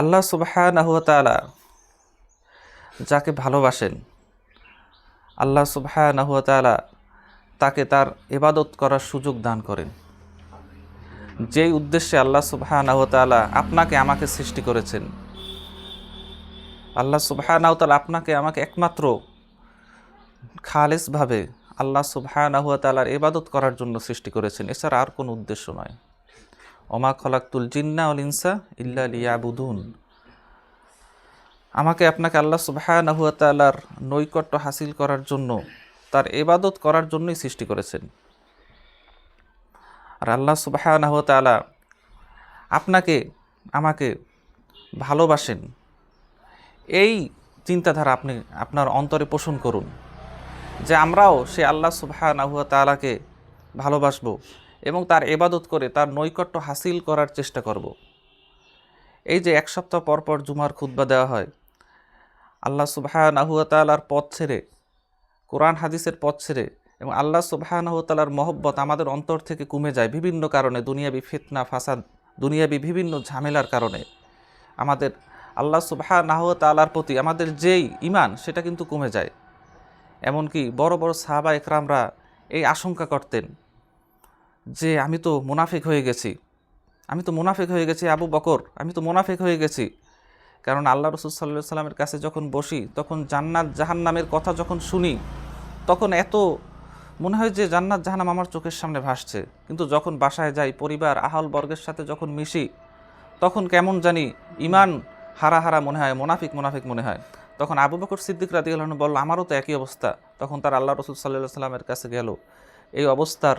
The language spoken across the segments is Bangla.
আল্লাহ সুবাহানহুয়াতালা যাকে ভালোবাসেন, আল্লাহ সুবাহানহুয়াতালা তাকে তার ইবাদত করার সুযোগ দান করেন। যেই উদ্দেশ্যে আল্লাহ সুবাহানহুয়াতালা আপনাকে আমাকে সৃষ্টি করেছেন, আল্লাহ সুবাহানহতালা আপনাকে আমাকে একমাত্র খালেসভাবে আল্লাহ সুবাহানহুয়াতালার ইবাদত করার জন্য সৃষ্টি করেছেন, এছাড়া আর কোনো উদ্দেশ্য নয়। ওমা খলাক্তুল জিন্না অল ইনসা ইল্লা লিয়াবুদুন। আমাকে আপনাকে আল্লাহ সুবাহানহুয়াতালার নৈকট্য হাসিল করার জন্য, তার এবাদত করার জন্যই সৃষ্টি করেছেন। আর আল্লাহ সুবাহানহুয়াতালা আপনাকে, আমাকে ভালোবাসেন। এই চিন্তাধারা আপনি আপনার অন্তরে পোষণ করুন যে আমরাও সে আল্লাহ সুবাহানহুয়া তালাকে ভালোবাসবো। এবং তার এবাদত করে তার নৈকট্য হাসিল করার চেষ্টা করব। এই যে এক সপ্তাহ পর পর জুমার খুদ্া দেওয়া হয়, আল্লাহ সুবাহানহুয়া তালার পথ ছেড়ে, কোরআন হাদিসের পথ ছেড়ে এবং আল্লাহ সুবাহানহতালার মহব্বত আমাদের অন্তর থেকে কমে যায় বিভিন্ন কারণে, দুনিয়াবি ফিতনা, ফাসাদ, দুনিয়াবি বিভিন্ন ঝামেলার কারণে আমাদের আল্লাহ সুবাহানাহ তালার প্রতি আমাদের যেই ইমান সেটা কিন্তু কমে যায় এমনকি বড় বড় সাহাবা একরামরা এই আশঙ্কা করতেন যে আমি তো মুনাফিক হয়ে গেছি। আমি তো মুনাফিক হয়ে গেছি আবু বকর। আমি তো মুনাফিক হয়ে গেছি। কারণ আল্লাহ রসুল সাল্লাহ সাল্লামের কাছে যখন বসি, তখন জান্নাত জাহান্নামের কথা যখন শুনি, তখন এত মনে হয় যে জান্নাত জাহান্নাম আমার চোখের সামনে ভাসছে। কিন্তু যখন বাসায় যাই, পরিবার, আহল বর্গের সাথে যখন মিশি, তখন কেমন জানি ইমান হারা হারা মনে হয়, মোনাফিক মোনাফিক মনে হয়। তখন আবু বকর সিদ্দিক রাদি আলহন বলল, আমারও তো একই অবস্থা। তখন তার আল্লাহ রসুল সাল্লাহ সাল্লামের কাছে গেল। এই অবস্থার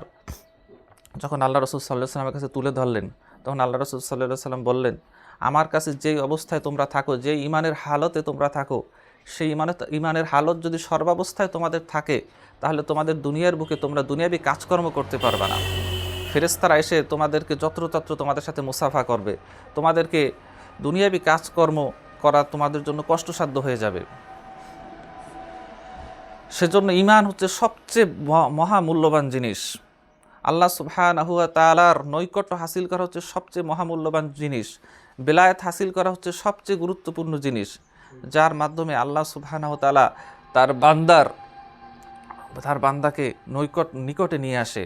যখন আল্লাহ রসুল সাল্লাহ সাল্লামের কাছে তুলে ধরলেন, তখন আল্লাহ রসুল সাল্লাহ সাল্লাম বললেন, আমার কাছে যেই অবস্থায় তোমরা থাকো যে ইমানের হালতে তোমরা থাকো, সেই ইমানের ইমানের হালত যদি সর্বাবস্থায় তোমাদের থাকে, তাহলে তোমাদের দুনিয়ার বুকে তোমরা দুনিয়াবি কাজকর্ম করতে পারবে না। ফেরেস্তারা এসে তোমাদেরকে যত্রতত্র তোমাদের সাথে মুসাফা করবে। তোমাদেরকে দুনিয়াবি কাজকর্ম করা তোমাদের জন্য কষ্টসাধ্য হয়ে যাবে। সেজন্য ইমান হচ্ছে সবচেয়ে মহামূল্যবান জিনিস। আল্লাহ সুবহানাহুয়া তালার নৈকট্য হাসিল করা হচ্ছে সবচেয়ে মহামূল্যবান জিনিস। বেলায়েত হাসিল করা হচ্ছে সবচেয়ে গুরুত্বপূর্ণ জিনিস, যার মাধ্যমে আল্লাহ সুবহানাহ তালা তার বান্দার, তার বান্দাকে নৈকট, নিকটে নিয়ে আসে।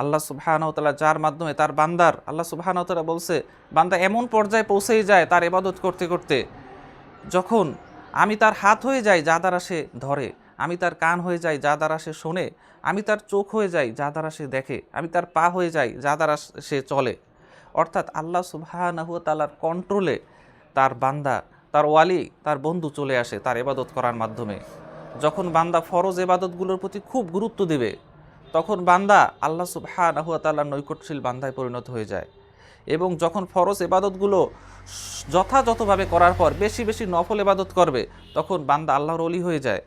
আল্লাহ সুবাহানতালা যার মাধ্যমে তার বান্দার, আল্লাহ সুবাহানতালা বলছে, বান্দা এমন পর্যায়ে পৌঁছেই যায় তার এবাদত করতে করতে, যখন আমি তার হাত হয়ে যাই যা দ্বারা সে ধরে। আমি তার কান হয়ে যাই, যা দ্বারা সে শোনে। আমি তার চোখ হয়ে যাই, যা দ্বারা সে দেখে। আমি তার পা হয়ে যাই, যা দ্বারা সে চলে। অর্থাৎ আল্লাহ সুবাহানহুয়া তালার কন্ট্রোলে তার বান্দা, তার ওয়ালি, তার বন্ধু চলে আসে তার এবাদত করার মাধ্যমে। যখন বান্দা ফরজ এবাদতগুলোর প্রতি খুব গুরুত্ব দেবে, তখন বান্দা আল্লাহ সুবহানাহুয়া তাল্লাহ নৈকটশীল বান্দায় পরিণত হয়ে যায়। এবং যখন ফরজ এবাদতগুলো যথাযথভাবে করার পর বেশি বেশি নফল এবাদত করবে, তখন বান্দা আল্লাহর অলি হয়ে যায়।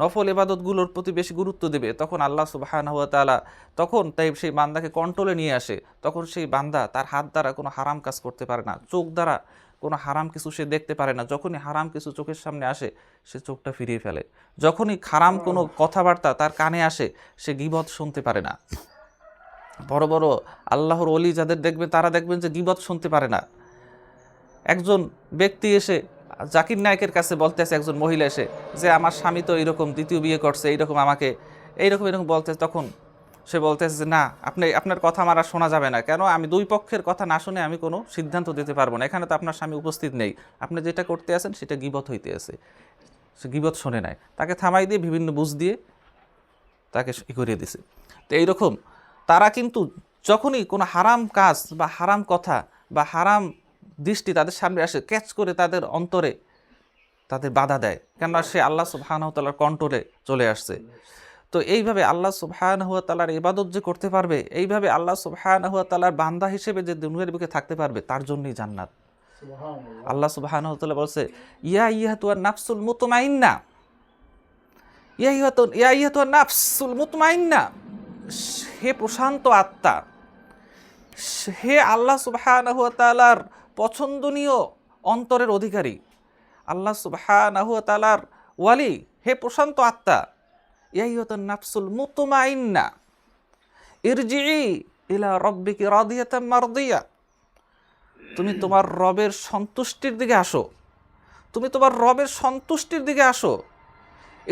নফল এবাদতগুলোর প্রতি বেশি গুরুত্ব দেবে। তখন আল্লাহ সুবাহানহুয়া তালা তখন তাই সেই বান্দাকে কন্ট্রোলে নিয়ে আসে। তখন সেই বান্দা তার হাত দ্বারা কোনো হারাম কাজ করতে পারে না। চোখ দ্বারা কোনো হারাম কিছু সে দেখতে পারে না। যখনই হারাম কিছু চোখের সামনে আসে সে চোখটা ফিরিয়ে ফেলে। যখনই খারাম কোনো কথাবার্তা তার কানে আসে সে গিবত শুনতে পারে না। বড় বড় আল্লাহর অলি যাদের দেখবেন তারা দেখবেন যে গিবত শুনতে পারে না। একজন ব্যক্তি এসে জাকির নায়কের কাছে বলতে আছে একজন মহিলা এসে যে, আমার স্বামী তো এইরকম দ্বিতীয় বিয়ে করছে, এইরকম আমাকে, এইরকম, এরকম বলতে তখন সে বলতেছে যে, না, আপনি, আপনার কথা আমার আর শোনা যাবে না। কেন? আমি দুই পক্ষের কথা না শুনে আমি কোনো সিদ্ধান্ত দিতে পারব না। এখানে তো আপনার স্বামী উপস্থিত নেই। আপনি যেটা করতে আছেন সেটা গিবত হইতে আছে। সে গিবত শোনে নাই। তাকে থামাই দিয়ে বিভিন্ন বুঝ দিয়ে তাকে ই করিয়ে দিছে। তো এইরকম তারা কিন্তু যখনই কোনো হারাম কাজ বা হারাম কথা বা হারাম দৃষ্টি তাদের সামনে আসে ক্যাচ করে তাদের অন্তরে তাদের বাধা দেয়। কেননা সে আল্লাহ সুবাহানহতালার কন্ট্রোলে চলে আসছে। তো এইভাবে আল্লাহ সুবহান হুয়া তালার ইবাদত যে করতে পারবে এইভাবে আল্লাহ হুয়া তালার বান্দা হিসেবে যে দুনিয়ার বুকে থাকতে পারবে তার জন্যই জান্নাত। আল্লাহ সুবহান তালা বলছে ইয়া ইয়া তুয়ার নাফসুল মুতমাইন্না। ইয়া ইয়া তো ইয়া ইয়া তুয়ার নাফসুল মুতমাইন্না। হে প্রশান্ত আত্মা হে আল্লাহ সুবহান হুয়া তালার পছন্দনীয় অন্তরের অধিকারী। আল্লাহ সুবহান হুয়া তালার ওয়ালি, হে প্রশান্ত আত্মা ইয়াইয়তান নাফসুল মুতমাইন্না ইরজিই ইলা রব্বিকি রাদিয়াতাম মারদিয়া, তুমি তোমার রবের সন্তুষ্টির দিকে আসো, তুমি তোমার রবের সন্তুষ্টির দিকে আসো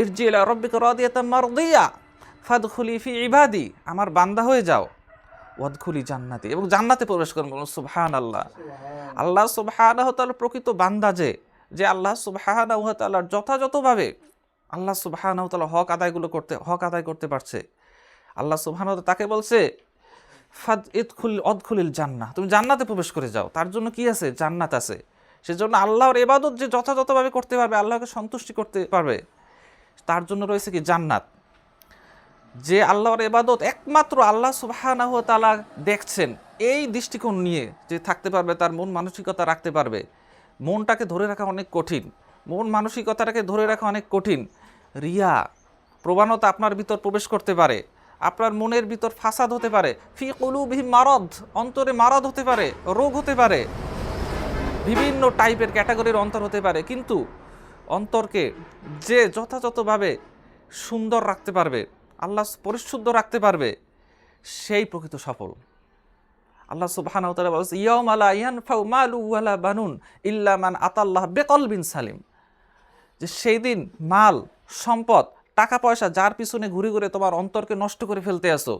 এর জিলা রব্বিকে রদিয়াতা মারদিয়া, ফাদখুলি ফি ইবাদি, আমার বান্দা হয়ে যাও। ওয়াদখুলি জান্নাতি এবং জান্নাতে প্রবেশ করুন বলুন সুবহান আল্লাহ আল্লাহ সুবহানাহু তাআলা প্রকৃত বান্দা যে যে আল্লাহ সুবহানাহু তাআলার যথাযথভাবে আল্লাহ সুবহানাহু তাআলা হক আদায়গুলো করতে, হক আদায় করতে পারছে। আল্লাহ সুবহানাহু তাআলা তাকে বলছে, ফাদ ইদখুল অদখুলিল জান্নাহ। তুমি জান্নাতে প্রবেশ করে যাও। তার জন্য কি আছে? জান্নাত আছে। সেজন্য আল্লাহর ইবাদত যে যথাযথভাবে করতে পারবে, আল্লাহকে সন্তুষ্টি করতে পারবে, তার জন্য রয়েছে কি? জান্নাত। যে আল্লাহর এবাদত একমাত্র আল্লাহ সুবহানাহু ওয়া তাআলা দেখছেন, এই দৃষ্টিকোণ নিয়ে যে থাকতে পারবে, তার মন মানসিকতা রাখতে পারবে। মনটাকে ধরে রাখা অনেক কঠিন। মন মানসিকতাটাকে ধরে রাখা অনেক কঠিন। রিয়া, প্রবণতা আপনার ভিতর প্রবেশ করতে পারে। আপনার মনের ভিতর ফাসাদ হতে পারে। ফি কলুবিহি মারদ, অন্তরে মারদ হতে পারে, রোগ হতে পারে। বিভিন্ন টাইপের ক্যাটাগরির অন্তর হতে পারে। কিন্তু অন্তরকে যে যথাযথভাবে সুন্দর রাখতে পারবে আল্লাহ পরিশুদ্ধ রাখতে পারবে, সেই প্রকৃত সফল। আল্লাহ ইয়াউমা ইয়ান ফাউ বানুন ইল্লা মান আতাল্লাহ বিকলবিন সালিম। যে সেই দিন মাল, সম্পদ টাকা পয়সা যার পিছনে ঘুরে ঘুরে তোমার অন্তরকে নষ্ট করে ফেলতে আসো।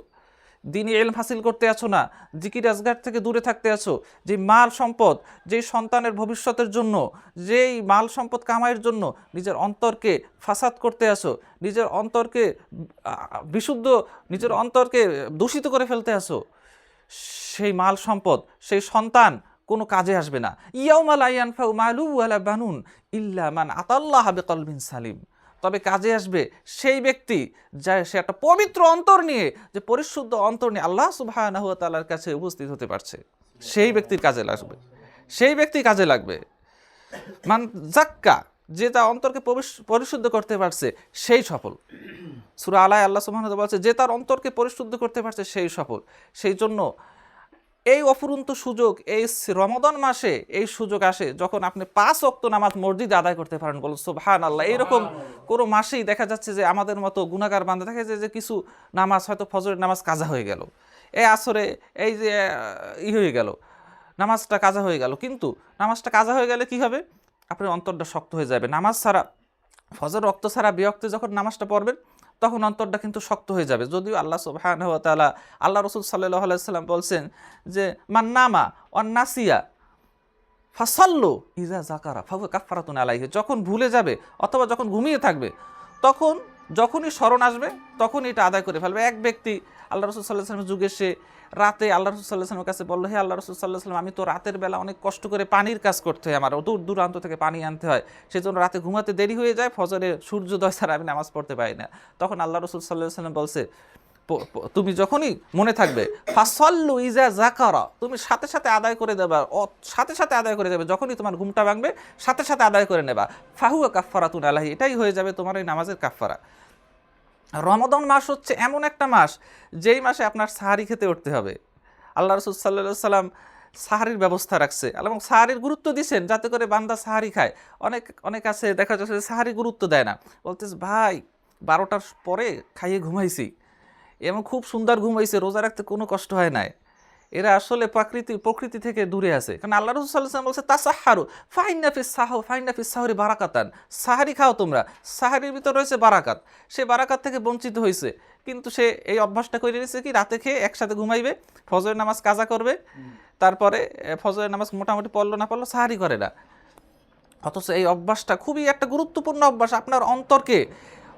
দিনই এলম হাসিল করতে আছো না? জিকির আজগার থেকে দূরে থাকতে আছো? যে মাল সম্পদ, যেই সন্তানের ভবিষ্যতের জন্য, যেই মাল সম্পদ কামাইয়ের জন্য নিজের অন্তরকে ফাসাদ করতে আসো নিজের অন্তরকে বিশুদ্ধ, নিজের অন্তরকে দূষিত করে ফেলতে আসো সেই মাল সম্পদ, সেই সন্তান কোনো কাজে আসবে না। ইয়াউমাল আয়ানফাউ মালু ওয়ালা বানুন ইল্লা মান আতাল্লাহ বিকলবিন সালিম। তবে কাজে আসবে সেই ব্যক্তি যা সে একটা পবিত্র অন্তর নিয়ে, যে পরিশুদ্ধ অন্তর নিয়ে আল্লাহ সুবহানাহু ওয়া তাআলার কাছে উপস্থিত হতে পারছে। সেই ব্যক্তির কাজে লাগবে। সেই ব্যক্তি কাজে লাগবে। মান জাক্কা যে তার অন্তরকে পরিশুদ্ধ করতে পারছে, সেই সফল। সুরা আলায় আল্লাহ তাআলা বলছে, যে তার অন্তরকে পরিশুদ্ধ করতে পারছে, সেই সফল। সেই জন্য এই অফুরন্ত সুযোগ, এই রমদন মাসে এই সুযোগ আসে যখন আপনি পাঁচ অক্ত নামাজ মসজিদে আদায় করতে পারেন, বলুন সুবহান আল্লাহ এইরকম কোনো মাসেই দেখা যাচ্ছে যে আমাদের মতো গুণাগার বান্ধা দেখা যায় যে কিছু নামাজ, হয়তো ফজরের নামাজ কাজা হয়ে গেল। এই আসরে এই যে ই হয়ে গেল, নামাজটা কাজা হয়ে গেল। কিন্তু নামাজটা কাজা হয়ে গেলে কি হবে? আপনার অন্তরটা শক্ত হয়ে যাবে। নামাজ ছাড়া, ফজর রক্ত ছাড়া বিরক্তে যখন নামাজটা পড়বেন তখন অন্তরটা কিন্তু শক্ত হয়ে যাবে। যদিও আল্লাহ তাআলা, আল্লাহ রসুল সাল্লাহ আলাইসাল্লাম বলছেন যে মান্নামা অন্নাসিয়া ফাসাল্লু ইজা জাকারা ফাফু কাফারাতুন আলাইহি। যখন ভুলে যাবে অথবা যখন ঘুমিয়ে থাকবে, তখন যখনই স্মরণ আসবে তখন এটা আদায় করে ফেলবে। এক ব্যক্তি আল্লাহ রসুল সাল্লাহ সাল্লামের যুগে সে রাতে আল্লাহ রসুল সাল্লাহ সাল্লামের কাছে বলল, হে আল্লাহ রসুল সাল্লাহ সাল্লাম আমি তো রাতের বেলা অনেক কষ্ট করে পানির কাজ করতে হয়, আমার দূর দূরান্ত থেকে পানি আনতে হয় সেই জন্য রাতে ঘুমাতে দেরি হয়ে যায়, ফজরে সূর্যোদয় ছাড়া আমি নামাজ পড়তে পারি না। তখন আল্লাহ রসুল সাল্লাহ সাল্লাম বলছে তুমি যখনই মনে থাকবে, ফাসল্লু ইজা জাকারা তুমি সাথে সাথে আদায় করে দেবা সাথে সাথে আদায় করে যাবে যখনই তোমার ঘুমটা ভাঙবে, সাথে সাথে আদায় করে নেবা। ফাহুয়া কাফারা তুন আলাহি এটাই হয়ে যাবে তোমার এই নামাজের কাফারা রমাদন মাস হচ্ছে এমন একটা মাস, যেই মাসে আপনার সাহারি খেতে উঠতে হবে। আল্লাহ রসুল সাল্লাহ সাল্লাম সাহারির ব্যবস্থা রাখছে এবং সাহারির গুরুত্ব দিচ্ছেন যাতে করে বান্দা সাহারি খায়। অনেক অনেক আছে দেখা যাচ্ছে সাহারি গুরুত্ব দেয় না। বলতেছে, ভাই, বারোটার পরে খাইয়ে ঘুমাইছি। এবং খুব সুন্দর ঘুমাইছে রোজা রাখতে কোনো কষ্ট হয় নাই। এরা আসলে প্রকৃতি প্রকৃতি থেকে দূরে আছে। কারণ আল্লাহ রসুল সাল্লাম বলছে, তাসাহারু ফাইনাফিস সাহ ফাইনাফিস সাহরি বারাকাতান। সাহারি খাও তোমরা। সাহারির ভিতর রয়েছে বারাকাত। সে বারাকাত থেকে বঞ্চিত হয়েছে কিন্তু সে এই অভ্যাসটা করে নিয়েছে কি, রাতে খেয়ে একসাথে ঘুমাইবে, ফজরের নামাজ কাজা করবে। তারপরে ফজরের নামাজ মোটামুটি পড়ল না পড়ল সাহারি করে না। অথচ এই অভ্যাসটা খুবই একটা গুরুত্বপূর্ণ অভ্যাস। আপনার অন্তরকে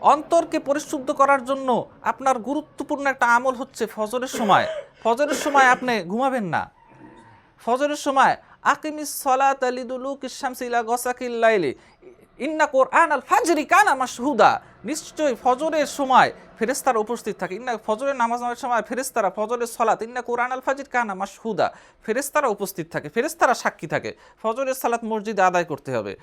অন্তরকে পরিশুদ্ধ করার জন্য আপনার গুরুত্বপূর্ণ একটা আমল হচ্ছে ফজরের সময়। ফজরের সময় আপনি ঘুমাবেন না। ফজরের সময়, আকিমিস সলাত আলিদুলুক ইসামসিলা গসাকিল লাইলি, ইন্না কোরআন আল ফাজরি কানা মাশহুদা। নিশ্চয়ই ফজরের সময় ফেরেস্তারা উপস্থিত থাকে। ইন্না ফজরের নামাজ নামার সময় ফেরেস্তারা ফজরের সলাত, ইন্না কোরআন আল ফাজির কানা মাশহুদা। ফেরেস্তারা উপস্থিত থাকে ফেরেস্তারা সাক্ষী থাকে। ফজরের সালাত মসজিদে আদায় করতে হবে।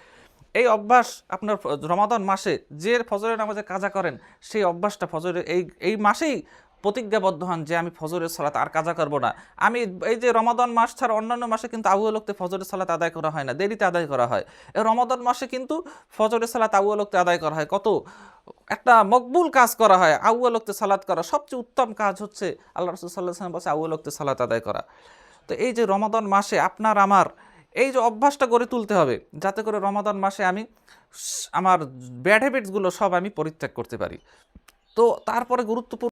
এই অভ্যাস আপনার রমাদান মাসে যে ফজরের নামাজে কাজা করেন, সেই অভ্যাসটা ফজরের এই এই মাসেই প্রতিজ্ঞাবদ্ধ হন যে আমি ফজরের সালাত আর কাজা করব না। আমি এই যে রমাদান মাস ছাড়া অন্যান্য মাসে কিন্তু আবুয়ালক্তে ফজরের সালাত আদায় করা হয় না, দেরিতে আদায় করা হয়। এই রমাদান মাসে কিন্তু ফজরের সালাত আবুয়ালক্তে আদায় করা হয়। কত একটা মকবুল কাজ করা হয় আউয়ালক্তে সালাত করা। সবচেয়ে উত্তম কাজ হচ্ছে আল্লাহ রসুল সাল্লাহ সাল্লাম বলছে আউয়ালক্তে সালাত আদায় করা। তো এই যে রমাদান মাসে আপনার, আমার এই যে অভ্যাসটা গড়ে তুলতে হবে, যাতে করে রমাদান মাসে আমি আমার ব্যাড হ্যাবিটসগুলো সব আমি পরিত্যাগ করতে পারি। তো তারপরে গুরুত্বপূর্ণ